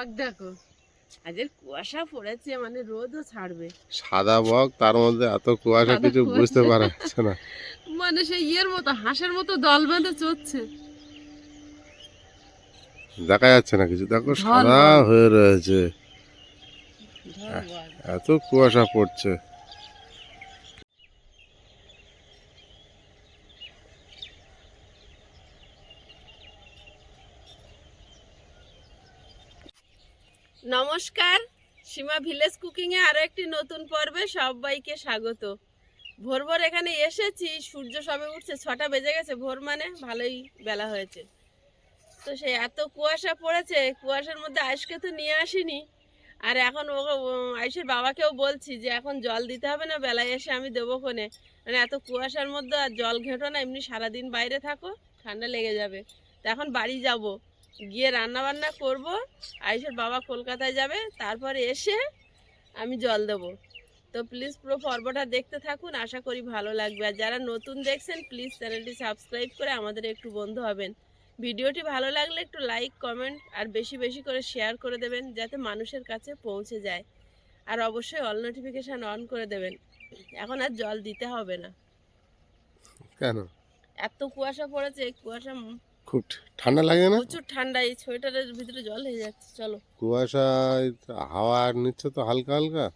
বক দেখো। আজের কুয়াশা পড়েছে মানে রোদও ছাড়বে। সাদা বক তার মধ্যে এত কুয়াশা কিছু বুঝতে পারা যাচ্ছে না। মানে সেই ইয়ের মতো হাঁসের মতো দল বেঁধে চড়ছে। দেখা যাচ্ছে না কিছু। দেখো সাদা হয়ে রয়েছে। এত কুয়াশা পড়ছে। নমস্কার। সীমা ভিলেজ কুকিংয়ে আরও একটি নতুন পর্বে সবাইকে স্বাগত। ভোর ভোর এখানে এসেছি, সূর্য সবে উঠছে, ছটা বেজে গেছে, ভোর মানে ভালোই বেলা হয়েছে। তো সে এত কুয়াশা পড়েছে, কুয়াশার মধ্যে আয়ুষকে তো নিয়ে আসিনি। আর এখন ও আয়ুষের বাবাকেও বলছি যে এখন জল দিতে হবে না, বেলায় এসে আমি দেবো কোনে মানে এত কুয়াশার মধ্যে আর জল ঘেঁটো না, এমনি সারাদিন বাইরে থাকো, ঠান্ডা লেগে যাবে। তো এখন বাড়ি যাব। গিয়ে রান্না বান্না করব। আয়ুষের বাবা কলকাতায় যাবে তারপরে এসে আমি জল দেবো। তো প্লিজ পুরো পর্বটা দেখতে থাকুন আশা করি ভালো লাগবে। আর যারা নতুন দেখছেন প্লিজ চ্যানেলটি সাবস্ক্রাইব করে আমাদের একটু বন্ধু হবেন। ভিডিওটি ভালো লাগলে একটু লাইক কমেন্ট আর বেশি বেশি করে শেয়ার করে দেবেন যাতে মানুষের কাছে পৌঁছে যায়। আর অবশ্যই অল নোটিফিকেশান অন করে দেবেন। এখন আর জল দিতে হবে না। কেন? এত কুয়াশা পড়েছে কুয়াশা খুব ঠান্ডা লাগে না? প্রচুর ঠান্ডা এই সোয়েটারের ভিতরে জল হয়ে যাচ্ছে চলো। কুয়াশায় হাওয়া নিচ্ছে তো হালকা হালকা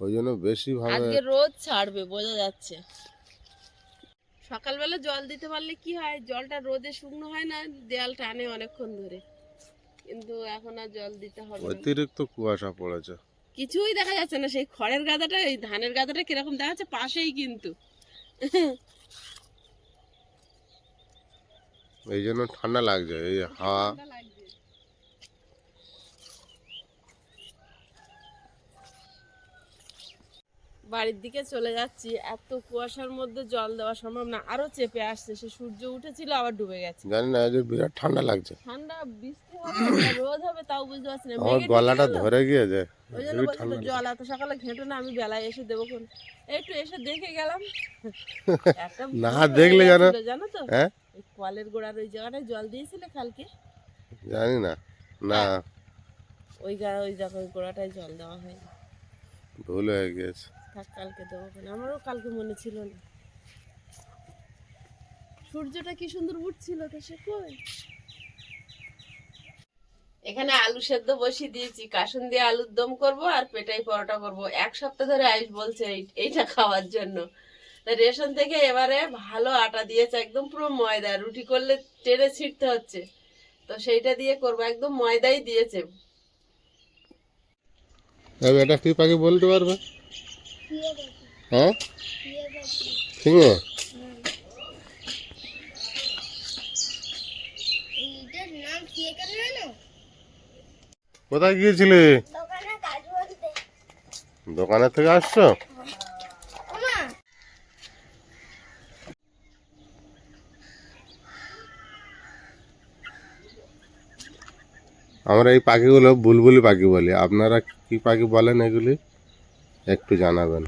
ওই জন্য বেশি ভাবে আজকে রোদ ছাড়বে বোঝা যাচ্ছে। সকালবেলা জল দিতে পারলে কি হয় জলটা রোদে শুকনো হয় না দেয়াল টানে অনেকক্ষণ ধরে। কিন্তু এখন আর জল দিতে হবে না। অতিরিক্ত কুয়াশা পড়েছে। কিছুই দেখা যাচ্ছে না সেই খড়ের গাদাটা এই ধানের গাদাটা কীরকম দেখা যাচ্ছে পাশেই কিন্তু। এই জন্য ঠান্ডা লাগছে এই হাওয়া। বাড়ির দিকে চলে যাচ্ছি এত কুয়াশার মধ্যে জল দেওয়া সম্ভব না আরও চেপে আসছে সে সূর্য উঠেছিল আবার ডুবে গেছে। জানি না যে বিরাট ঠান্ডা লাগছে। ঠান্ডা বৃষ্টি হবে রোদ হবে তাও বুঝতে পারছি না আমার গলাটা ধরে গিয়েছে ওই জন্য বলছি জল এত সকালে ঘেঁটো না আমি বেলায় এসে দেবো কোন একটু এসে দেখে গেলাম। না দেখলে জানো- জানো তো? হ্যাঁ? ওই কলের গোড়ার ওই জায়গাটায় জল দিয়েছিলে কালকে জানি না। না ওই গা ওই জায়গায় ওই গোড়াটায় জল দেওয়া হয় ভুল হয়ে গিয়েছে থাক কালকে দেবো আমারও কালকে মনে ছিল না। সূর্যটা কি সুন্দর উঠছিল তো সে কই? এখানে আলু সেদ্ধ বসিয়ে দিয়েছি। কাসুন দিয়ে আলুর দম করব আর পেটাই পরোটা করব। এক সপ্তাহ ধরে আয়ুষ বলছে এইটা খাওয়ার জন্য। রেশন থেকে এবারে ভালো আটা দিয়েছে একদম পুরো ময়দা রুটি করলে টেনে ছিটতে হচ্ছে। তো সেইটা দিয়ে করব একদম ময়দাই দিয়েছে। এটা কি পাখি বলতে পারবে? হ্যাঁ? ঠিক কোথায় গিয়েছিলে? দোকানে দোকানের থেকে আসছো? আমরা এই পাখিগুলো বুলবুলি পাখি বলি। আপনারা কি পাখি বলেন এগুলি? একটু জানাবেন।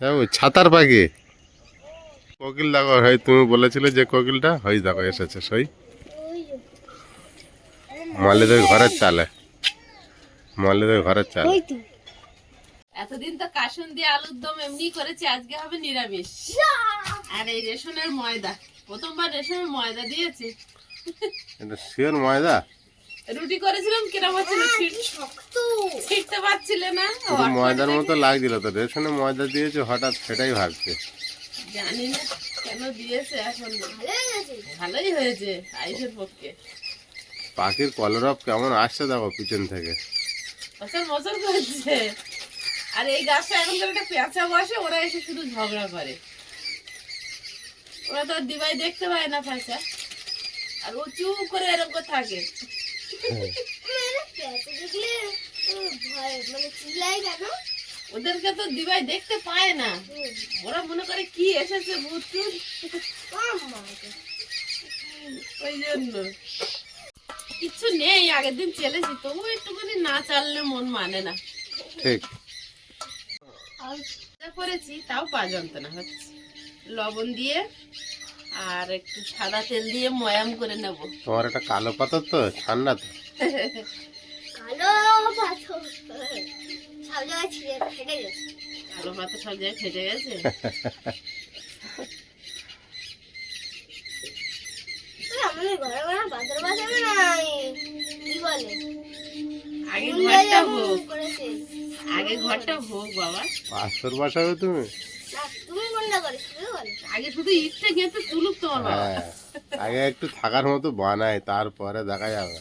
হ্যাঁ ওই ছাতার পাখি। কোকিল দেখো হয় তুমি বলেছিলে যে কোকিলটা? হয় দেখো, এসেছে, সই। মালিদের ঘরের চালে। মালিদের ঘরের চালে। এতদিন তো কাসুন দিয়ে আলুর দম এমনি করেছি আজকে হবে নিরামিষ। আর এই রেশনের ময়দা প্রথমবার রেশনের ময়দা দিয়েছে। এটা শিওর ময়দা? রুটি করেছিলাম কিরম হচ্ছিল ছিটতে পারছিলে না। ময়দার মতো লাগছিল তো রেশনে ময়দা দিয়েছে হঠাৎ সেটাই ভাবছে। জানি না কেন দিয়েছে এখন। ভালোই হয়েছে। আইসের পক্ষে। পাখির কলরব কেমন আসছে দেখো পিছন থেকে। বছর বছর করছে। আর এই গাছটা এখন একটা পেঁচা বসে, ওরা এসে শুধু ঝগড়া করে। ওরা তো দিবাই দেখতে পায় না পেঁচা। আর ও চুপ করে এরকম করে থাকে। ওদেরকে তো দিবাই দেখতে পায় না। ওরা মনে করে কি এসেছে ভূত ওই জন্য। কিছু নেই, আগের দিন চলেছি তবু একটুখানি না চাললে মন মানে না। ঠিক। করেছি তাও পা যন্ত্রণা হচ্ছে। লবণ দিয়ে আর একটু সাদা তেল দিয়ে ময়াম করে নেব। তোমার একটা কালো পাথর তো ঠান্ডা তো। কালো পাথর সব জায়গায় ফেটে গেছে। কালো পাতা সব জায়গায় ফেটে গেছে? আমাদের ঘরে ঘরে পাথর বাঁচাবে না এই কি বলে? আগে ঘরটা হোক আগে ঘরটা হোক বাবা। পাথর বসাবে তুমি? আগে শুধু ইটটা গেঁথে তুলুক তোমার হ্যাঁ আগে একটু থাকার মতো বানায় তারপরে দেখা যাবে।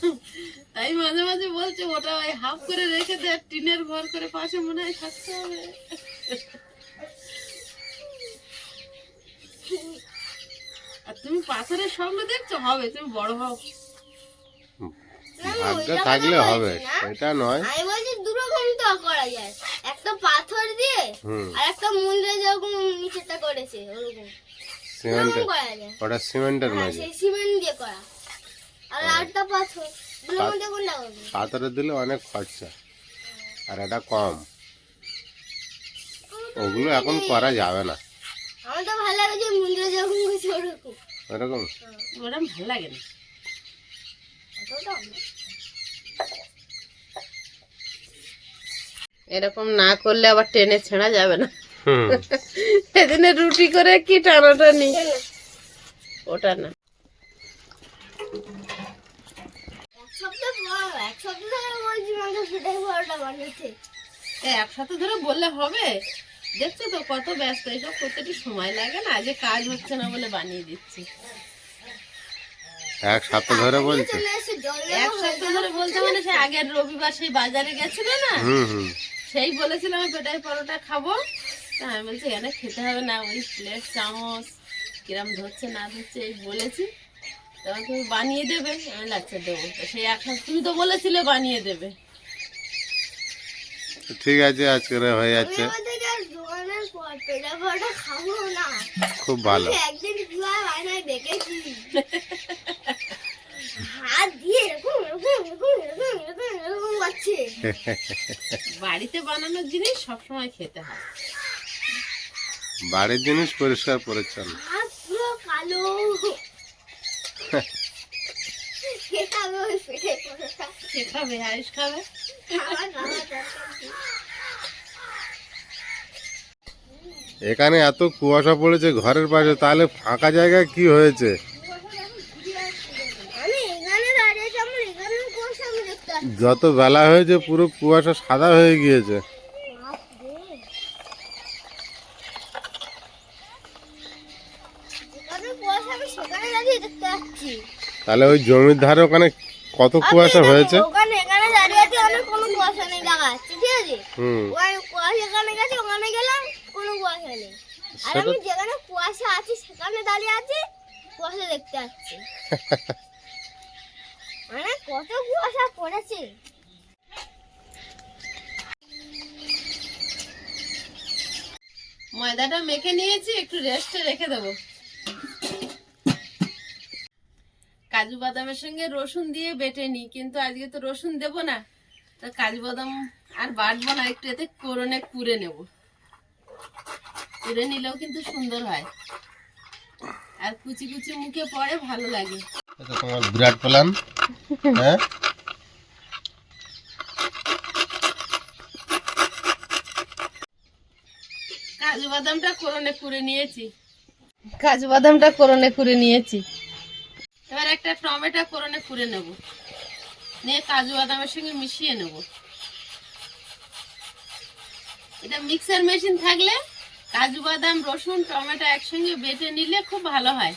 তাই মাঝে মাঝে বলছে ওটা ওই হাফ করে রেখে দে টিনের ঘর করে পাশে মনে হয় থাকতে হবে। আর তুমি পাথরের স্বপ্ন দেখছ? হবে তুমি বড় হও। ভাগ্য থাকলে হবে না। সেটা নয়। আমি বলছি দুরকম তো করা যায়। একটা পাথর দিয়ে আর একটা মুন্ডে যেরকম নিচেটা করেছে ওরকম। সিমেন্টের করা যায়। ওটা সিমেন্টের হ্যাঁ মেঝে। সেই সিমেন্ট দিয়ে করা। আর পাথর। মধ্যে কোনটা করবে পাথরে দিলে অনেক খরচা আর এটা কম। ওগুলো এখন করা যাবে না। আমার তো ভালো লাগে যে মুন্ডে যেরকম করেছে ওরকম। এরকম ওরম ভালো লাগে না। এরকম না করলে আবার টেনে ছেঁড়া যাবে না। সেদিনে রুটি করে কি টানাটানি? ওটা না। একসাথে ধরে বললে হবে। দেখছ তো কত ব্যস্ত এসব করতে একটু সময় লাগে না যে কাজ হচ্ছে না বলে বানিয়ে দিচ্ছি। এক সপ্তাহ ধরে বলছে। এক সপ্তাহ ধরে বলতে মানে সে আগের রবিবার সেই বাজারে গেছিল না? হুম হুম। সেই বলেছিল আমি পেটাই পরোটা খাব। তা আমি বলছি এখানে খেতে হবে না ওই প্লেট চামচ কিরম ধরছে না ধরছে এই বলেছি। তখন তুমি বানিয়ে দেবে। আমি লাগছে দেবো। সেই এক তুমি তো বলেছিলে বানিয়ে দেবে। ঠিক আছে আজকে হয়ে যাচ্ছে। খুব ভালো। একদিন দেখেছি। হাত দিয়ে এরকম এরকম এরকম এরকম এরকম এরকম করছে। বাড়িতে বানানোর জিনিস সবসময় খেতে হয়। বাড়ির জিনিস পরিষ্কার পরিচ্ছন্ন। হাত পুরো কালো। কে খাবে ওই পেটে পরোটা। খাবে আয়ুষ খাবে। আমার খাওয়ার দরকার নেই। এখানে এত কুয়াশা পড়েছে ঘরের পাশে তাহলে ফাঁকা জায়গায় কি হয়েছে আমি এখানে দাঁড়িয়ে আছি আমার এখানে কুয়াশা আমি দেখতে পাচ্ছি যত বেলা হয়েছে পুরো কুয়াশা সাদা হয়ে গিয়েছে। তাহলে ওই জমির ধারে ওখানে কত কুয়াশা হয়েছে? ওখানে এখানে দাঁড়িয়ে আছি অনেক কোনো কুয়াশা নেই দেখা ঠিক আছে? হুম। ওখানে কুয়াশা এখানে গেছে ওখানে গেলাম কোনো কুয়াশা নেই। আর আমি যেখানে কুয়াশা আছে সেখানে দাঁড়িয়ে আছি কুয়াশা দেখতে পাচ্ছি। মানে কত কুয়াশা পড়েছে? ময়দাটা মেখে নিয়েছি একটু রেস্টে রেখে দেবো। কাজু বাদামের সঙ্গে রসুন দিয়ে বেটে নিই কিন্তু আজকে তো রসুন দেব না। তো কাজু বাদাম আর বাটবো না একটু এতে করনে কুড়ে নেব। কুড়ে নিলেও কিন্তু সুন্দর হয়। আর কুচি কুচি মুখে পড়ে ভালো লাগে। এটা তোমার বিরাট প্ল্যান হ্যাঁ? কাজু বাদামটা করনে কুড়ে নিয়েছি। কাজু বাদামটা করনে কুড়ে নিয়েছি। এবার একটা টমেটো করনে করে নেব। নিয়ে কাজু বাদামের সঙ্গে মিশিয়ে নেব। এটা মিক্সার মেশিন থাকলে কাজু বাদাম রসুন টমেটো একসঙ্গে বেটে নিলে খুব ভালো হয়।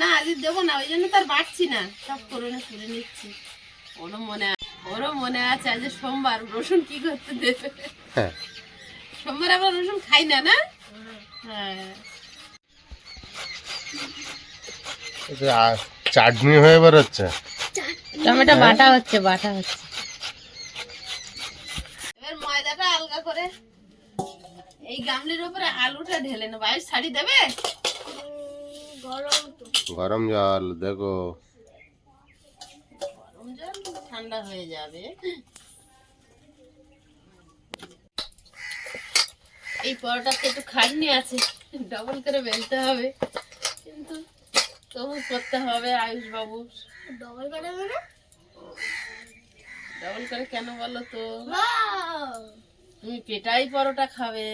না আজ দেবো না ওই জন্য তার বাড়ছি না। সব করনে কুড়ে নিচ্ছি। ওরও মনে ওরও মনে আছে আজ সোমবার রসুন কি করতে দেবে? হ্যাঁ। সোমবার আমরা রসুন খাই না না? হ্যাঁ। চাটনি হয়ে বেরোচ্ছে। টমেটো বাটা হচ্ছে বাটা হচ্ছে এবার ময়দাটা করে এই গামলির উপরে আলুটা ঢেলে নেব। আয়ুষ শাড়ি দেবে? গরম তো। গরম জল দেখো। গরম জল ঠান্ডা হয়ে যাবে। এই পরোটাতে একটু খাটনি আছে ডবল করে বেলতে হবে। কিন্তু তবু করতে হবে আয়ুষ বাবু ডবল মানে? ডবল করে কেন বলো তো! তুমি পেটাই পরোটা খাবে।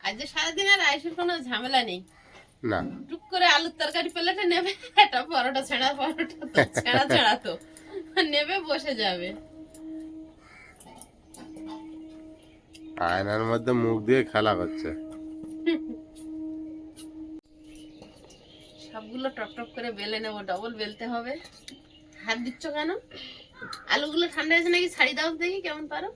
আজ সারাদিন আর আয়ুষের কোনো ঝামেলা নেই। না। টুক করে আলুর তরকারি প্লেটে নেবে একটা পরোটা ছেঁড়া পরোটা ছেঁড়া ছেঁড়া তো। নেবে বসে যাবে। আয়নার মধ্যে মুখ দিয়ে খেলা করছে। সবগুলো টপ টপ করে বেলে নেব ডবল বেলতে হবে। হাত দিচ্ছ কেন? আলুগুলো ঠান্ডা হয়েছে নাকি ছাড়ি দাও দেখি কেমন পারো।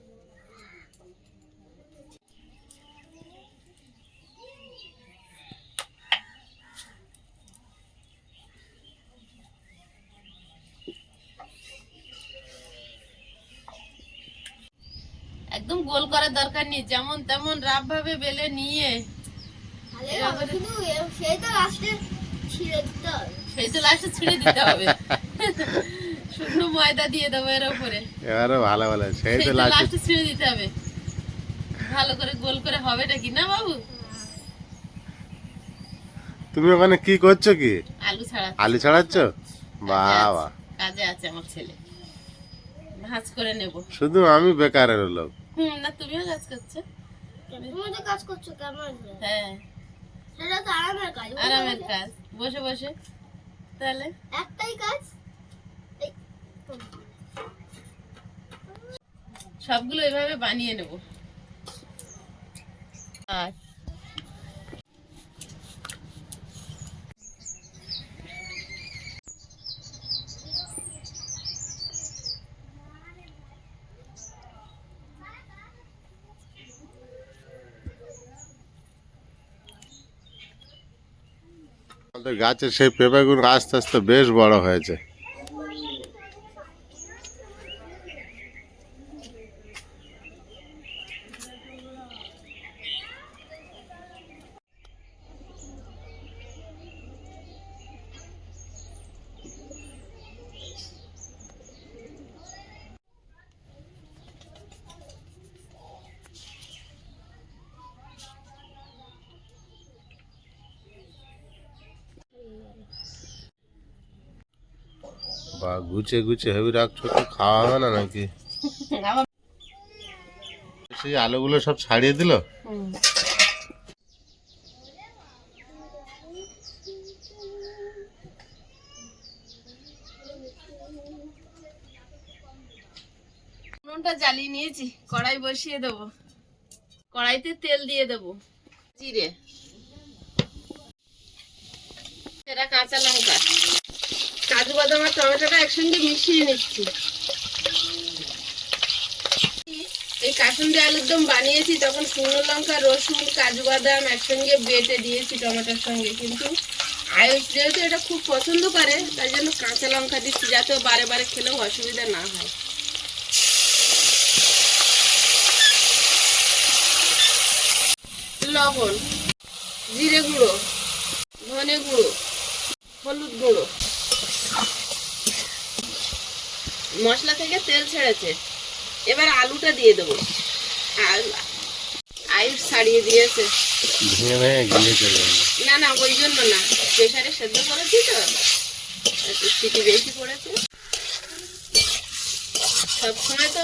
একদম গোল করার দরকার নেই, যেমন তেমন রাব ভাবে বেলে নিয়ে। সেই তো লাস্টে ছিঁড়ে দিতে হবে সেই তো লাস্টে ছিঁড়ে দিতে হবে। শুকনো ময়দা দিয়ে দেবো এর উপরে। এবারে ভালো ভালো সেই তো লাস্টে ছিঁড়ে দিতে হবে। ভালো করে গোল করে হবেটা কি না বাবু? তুমি ওখানে কি করছ কি? আলু ছাড়া। আলু ছাড়াচ্ছ? বাবা। কাজে আছে আমার ছেলে। ভাজ করে নেব। শুধু আমি বেকারের লোক। হুম না তুমিও কাজ করছ। তুমি কাজ করছ কেমন? হ্যাঁ। সেটা তো আরামের কাজ আরামের কাজ। বসে বসে। তাহলে? একটাই কাজ সবগুলো এভাবে বানিয়ে নেব আর আমাদের গাছের সেই পেঁপেগুলো আস্তে আস্তে বেশ বড় হয়েছে। গুছে গুছে হেভি রাখছো তো খাওয়া হবে না নাকি? সেই আলুগুলো সব ছাড়িয়ে দিল। জ্বালিয়ে নিয়েছি, কড়াই বসিয়ে দেবো। কড়াইতে তেল দিয়ে দেবো। জিরে। সেটা কাঁচা লঙ্কা। কাজু বাদাম আর টমেটোটা একসঙ্গে মিশিয়ে নিচ্ছি। এই কাসুন্দি আলুর দম বানিয়েছি, তখন শুকনো লঙ্কা, রসুন, কাজু বাদাম একসঙ্গে বেটে দিয়েছি টমেটোর সঙ্গে। কিন্তু আয়ুষ যেহেতু এটা খুব পছন্দ করে, তাই জন্য কাঁচা লঙ্কা দিচ্ছি যাতে বারে বারে খেলেও অসুবিধা না হয়। লবণ, জিরে গুঁড়ো, ধনে গুঁড়ো, হলুদ গুঁড়ো। মশলা থেকে তেল ছেড়েছে। এবার আলুটা দিয়ে দেবো। আয়ুষ ছাড়িয়ে দিয়েছে। না না ওই জন্য না। প্রেশারে সেদ্ধ করেছি তো। সিটি বেশি পড়েছে। সবসময় তো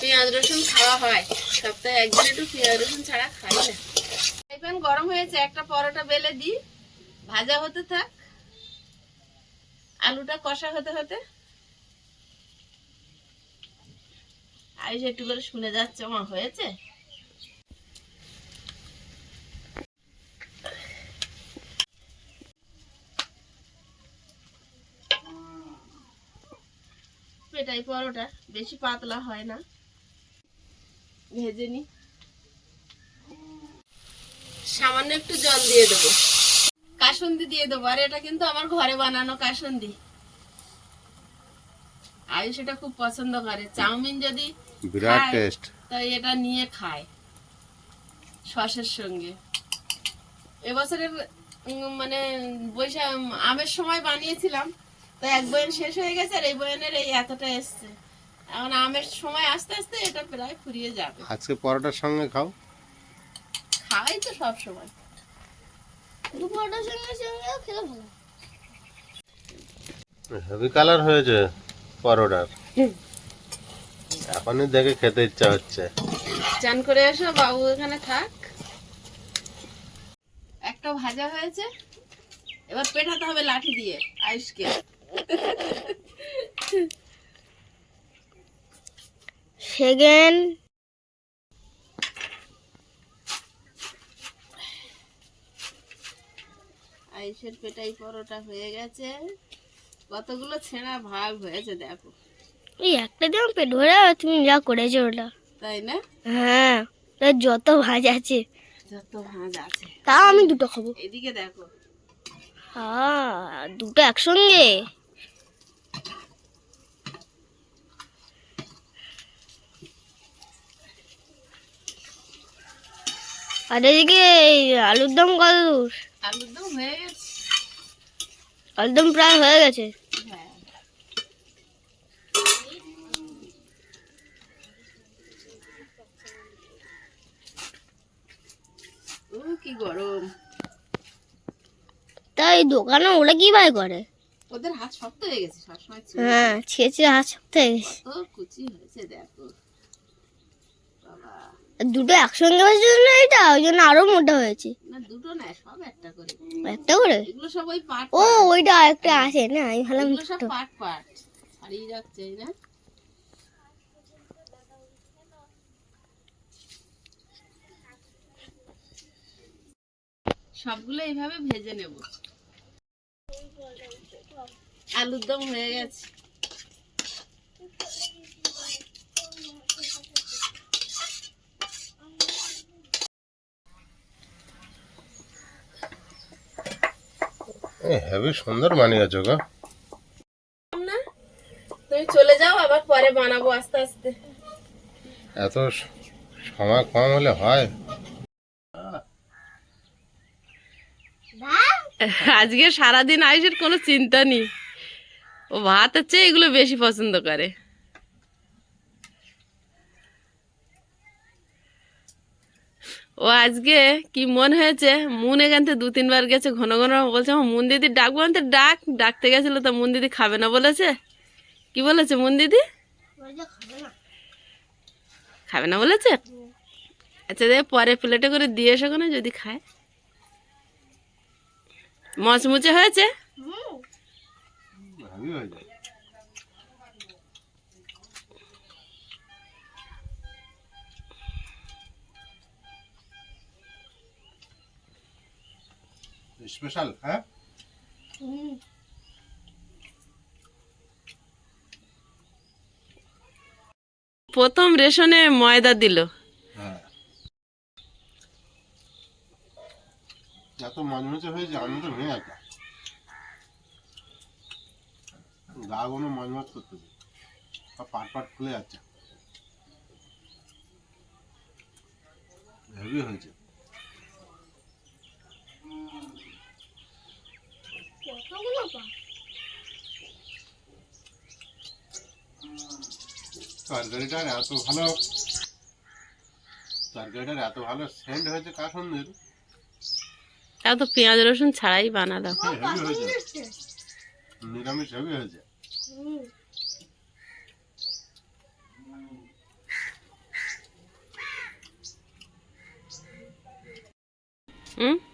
পেঁয়াজ রসুন খাওয়া হয়। সপ্তাহে একদিন একটু পেঁয়াজ রসুন ছাড়া খাই না। প্যান গরম হয়েছে একটা পরোটা বেলে দিই। ভাজা হতে থাক। আলুটা কষা হতে হতে আয়ুষ একটু করে শুনে যাচ্ছে আমার হয়েছে? পেটাই পরোটা, বেশি পাতলা হয় না। ভেজে নি। সামান্য একটু জল দিয়ে দেবো। কাসন্দি দিয়ে দেবো আর এটা কিন্তু আমার ঘরে বানানো কাসন্দি। আয়ুষ এটা খুব পছন্দ করে। চাউমিন যদি বিরাট টেস্ট তাই এটা নিয়ে খায় সসের সঙ্গে। এবছরের মানে বৈশাখ আমের সময় বানিয়েছিলাম তো এক বয়ন শেষ হয়ে গেছে আর এই বয়নের এই এতটা এসছে। এখন আমের সময় আস্তে আস্তে এটা প্রায় ফুরিয়ে যাবে। আজকে পরোটার সঙ্গে খাও। খাই তো সব সময়। দুপুরটার সঙ্গে সঙ্গেও খেলে ভালো হেভি কালার হয়েছে পরোটার। এখনই দেখে খেতে ইচ্ছা হচ্ছে। চান করে এসো বাবু এখানে থাক। একটা ভাজা হয়েছে এবার পেটাতে হবে লাঠি দিয়ে আয়ুষকে। সেকেন্ড আয়ুষের পেটাই পরোটা হয়ে গেছে। কতগুলো ছেঁড়া ভাগ হয়েছে দেখো। এই একটা দিন পেট ভরে তুমি যা করেছ ওটা। তাই না? হ্যাঁ তার যত ভাজ আছে। যত ভাঁজ আছে। তাও আমি দুটো খাব। এদিকে দেখো। হ্যাঁ দুটো একসঙ্গে। আর এদিকে আলুর দম কত দূর? আলুর দম হয়ে গেছে। আলুর দম প্রায় হয়ে গেছে। হ্যাঁ। ও কি গরম। তাই দোকানে ওরা কি ভাই করে? ওদের হাত শক্ত হয়ে গেছে সবসময় হ্যাঁ ছিঁড়ে ছিঁড়ে হাত শক্ত হয়ে গেছে। কুচি হয়েছে দেখো। দুটো একসঙ্গে হয়েছে না এটা ওই জন্য আরও মোটা হয়েছে। না দুটো না সব একটা করে। একটা করে? এগুলো সব ওই পাট ও ওইটা একটা আছে না আমি ভাবলাম এগুলো সব দুটো। পাট পাট। ছাড়িয়ে রাখছে না? সবগুলো এইভাবে ভেজে নেব। আলুর দম হয়ে গেছে। হেভি সুন্দর বানিয়েছো গো। না? তুমি চলে যাও আবার পরে বানাবো আস্তে আস্তে। এত সময় কম হলে হয়। আজকে সারাদিন আয়ুষের কোনো চিন্তা নেই। ও ভাত চেয়ে এগুলো বেশি পছন্দ করে। ও আজকে কি মন হয়েছে? মুন এখান থেকে দু তিনবার গেছে ঘন ঘন বলছে আমার মুন দিদি ডাকবো আনতে ডাক ডাকতে গেছিল তো মুন দিদি খাবে না বলেছে। কি বলেছে মুন দিদি? খাবে না। বলেছে? আচ্ছা দেখ পরে প্লেটে করে দিয়ে এসো কোনো যদি খায়। মচমুচে হয়েছে? স্পেশাল হ্যাঁ? প্রথম রেশনে ময়দা দিল। হ্যাঁ। এত মজমচে হয়েছে আনন্দ ভেঙে একটা গা গুলো মজমজ করতেছে পাট পাট খুলে যাচ্ছে। হেভি হয়েছে কতগুলো পা তরকারিটার এত ভালো তরকারিটার এত ভালো সেন্ট হয়েছে কাসন্দের তাও তো পেঁয়াজ রসুন ছাড়াই বানালাম। হেভি হয়েছে। নিরামিষ হেভি হয়েছে।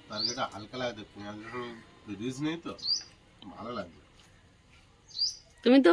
তরকারিটা হালকা লাগছে পেঁয়াজ রসুন রিচ নেই তো? ভালো লাগছে তুমি তো